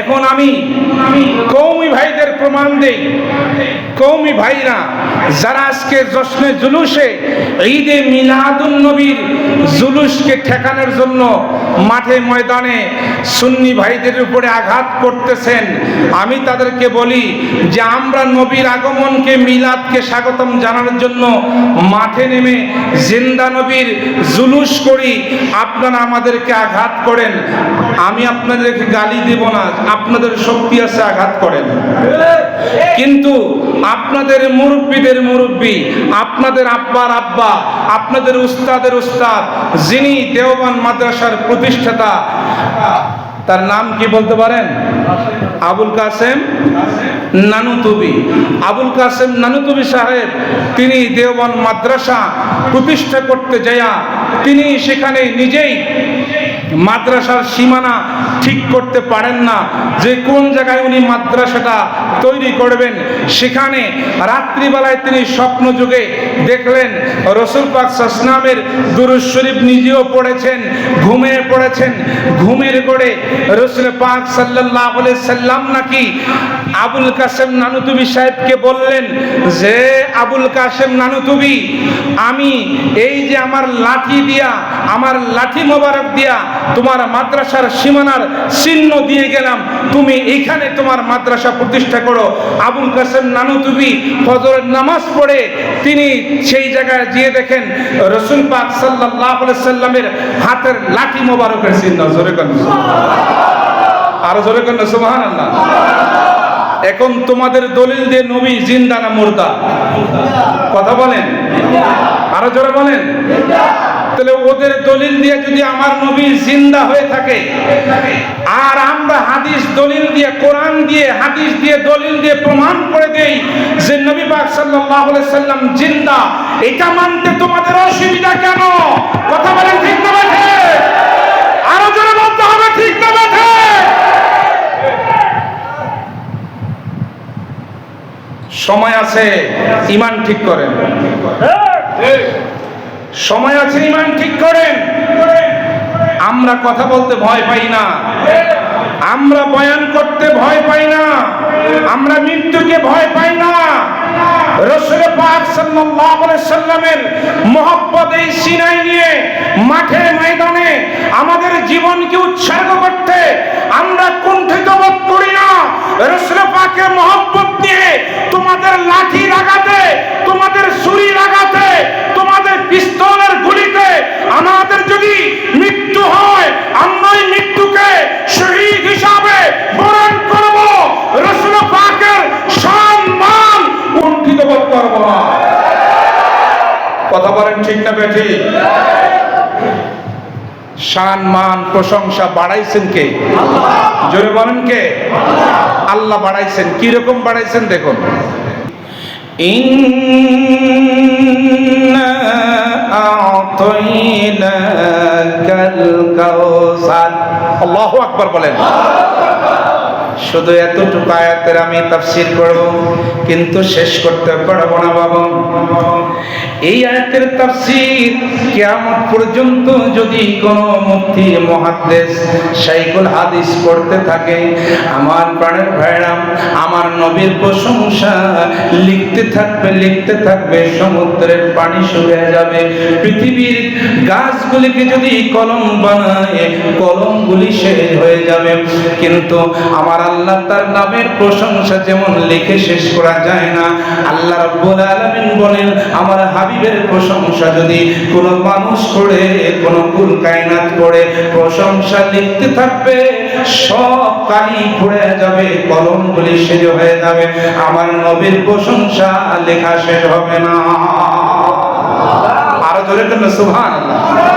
এখন আমি কৌমি ভাইদের প্রমাণ দেই। কৌমি ভাইরা যারা আজকে জশ্নে জুলুসে ঈদে মিলাদুন নবীর জুলুসকে ঠেকানোর জন্য মাঠে ময়দানে সুন্নি ভাইদের উপরে আঘাত করতেছেন, আমি তাদেরকে বলি যে আমরা নবীর আগমনকে, মিলাদকে স্বাগতম জানানোর জন্য মাঠে নেমে জিন্দা নবীর জুলুস করি। আপনারা আমাদেরকে আঘাত করেন। আমি আপনাদেরকে গালি দেব না। আপনাদের শক্তি আছে আঘাত করেন। কিন্তু আপনাদের মুরব্বীদের মুরব্বী, আপনাদের আব্বার আব্বা, আপনাদের উস্তাদের উস্তাদ, যিনি দেওবান মাদ্রাসার প্রতিষ্ঠাতা, তার নাম কি বলতে পারেন? আবুল কাসেম নানুতুবি। আবুল কাসেম নানুতুবি সাহেব, তিনি দেওবান মাদ্রাসা প্রতিষ্ঠা করতে যাইয়া, তিনি সেখানে নিজেই মাদ্রাসার সীমানা ঠিক করতে পারেন না। যে কোন জায়গায় উনি মাদ্রাসাটা তৈরি করবেন, সেখানে রাত্রিবেলায় তিনি স্বপ্ন যুগে দেখলেন, রসুল পাক সাসনামের দুরুজ শরীফ নিজেও পড়েছেন, ঘুমিয়ে পড়েছেন। ঘুমের করে রসুল পাক আলাইহি সাল্লাম নাকি আবুল কাসেম নানুতুবি সাহেবকে বললেন, যে আবুল কাসেম নানুতুবি, আমি এই যে আমার লাঠি দিয়া, আমার লাঠি মোবারক দিয়া তোমার মাদ্রাসার সীমানার চিহ্ন দিয়ে গেলাম। তুমি এখানে তোমার মাদ্রাসা প্রতিষ্ঠা করো। আবুল কাসেম নানুতুবি ফজরের নামাজ পড়ে তিনি সেই জায়গায় গিয়ে দেখেন, রসুল পাক আলাইহি সাল্লামের হাতের লাঠি মোবারকের চিহ্ন। জোরে আরও জোরে করেন সুবহানাল্লাহ। এখন তোমাদের দলিল দিয়ে নবী জিন্দা না মুর্দা? কথা বলেন? আরও জোরে বলেন? তাহলে ওদের দলিল দিয়ে যদি আমার নবী জিন্দা হয়ে থাকে, আর আমরা হাদিস দলিল দিয়ে, কোরআন দিয়ে, হাদিস দিয়ে দলিল দিয়ে প্রমাণ করে দেই যে নবী পাক সাল্লাল্লাহু আলাইহি সাল্লাম জিন্দা, এটা মানতে তোমাদের অসুবিধা কেন? কথা বলেন ঠিক না বেঠে? আরও জোরে বলতে হবে, ঠিক না বেঠে? সময় আছে, ইমান ঠিক করেন। সময় আছে, ইমান ঠিক করেন। আমরা কথা বলতে ভয় পাই না। আমরা বয়ান করতে ভয় পাই না। আমরা মৃত্যুকে ভয় পাই না। মাঠে ময়দানে আমাদের জীবনকে করতে আমরা করি না। তোমাদের লাঠি লাগাতে তোমাদের ছুরি লাগাতে তোমাদের পিস্তলের গুলিতে আমাদের যদি মৃত্যু হয় আমরা ওই মৃত্যুকে শহীদ হিসাবে বরণ করব রসুল পাকের সম্মান কুণ্ঠিত বোধ করব না কথা বলেন ঠিক না বেঠি? শান, মান, প্রশংসা বাড়াইছেন কে? জোরে বলেন কে? আল্লাহ বাড়াইছেন। কি রকম বাড়াইছেন দেখুন। আল্লাহু আকবার বলেন। শুধু এতটুকু আয়াতের আমি তাফসীর করব কিন্তু শেষ করতে পারব না বাবা। এই আয়াতের তাফসীর কিয়ামত পর্যন্ত যদি কোন মুফতি মুহাদ্দিস শাইখুল হাদিস করতে থাকে, আমার প্রাণের ভাইরা, আমার নবীর প্রশংসা লিখতে থাকবে লিখতে থাকবে, সমুদ্রের পানি শুকিয়ে যাবে। পৃথিবীর গাছগুলিকে যদি কলম বানায়, কলমগুলি শেষ হয়ে যাবে। কিন্তু আমার আল্লাহ তার নামের প্রশংসা যেমন লিখে শেষ করা যায় না, আল্লাহ রাব্বুল আলামিন বলেন, আমার হাবিবের প্রশংসা যদি কোনো মানুষ করে, কোনো কুল কায়নাত করে, প্রশংসা লিখতে থাকবে, সব কালি পড়ে যাবে, কলমগুলি শেষ হয়ে যাবে। আমার নবীর প্রশংসা লেখা শেষ হবে না। আরও জোরে কেন সুবহানাল্লাহ।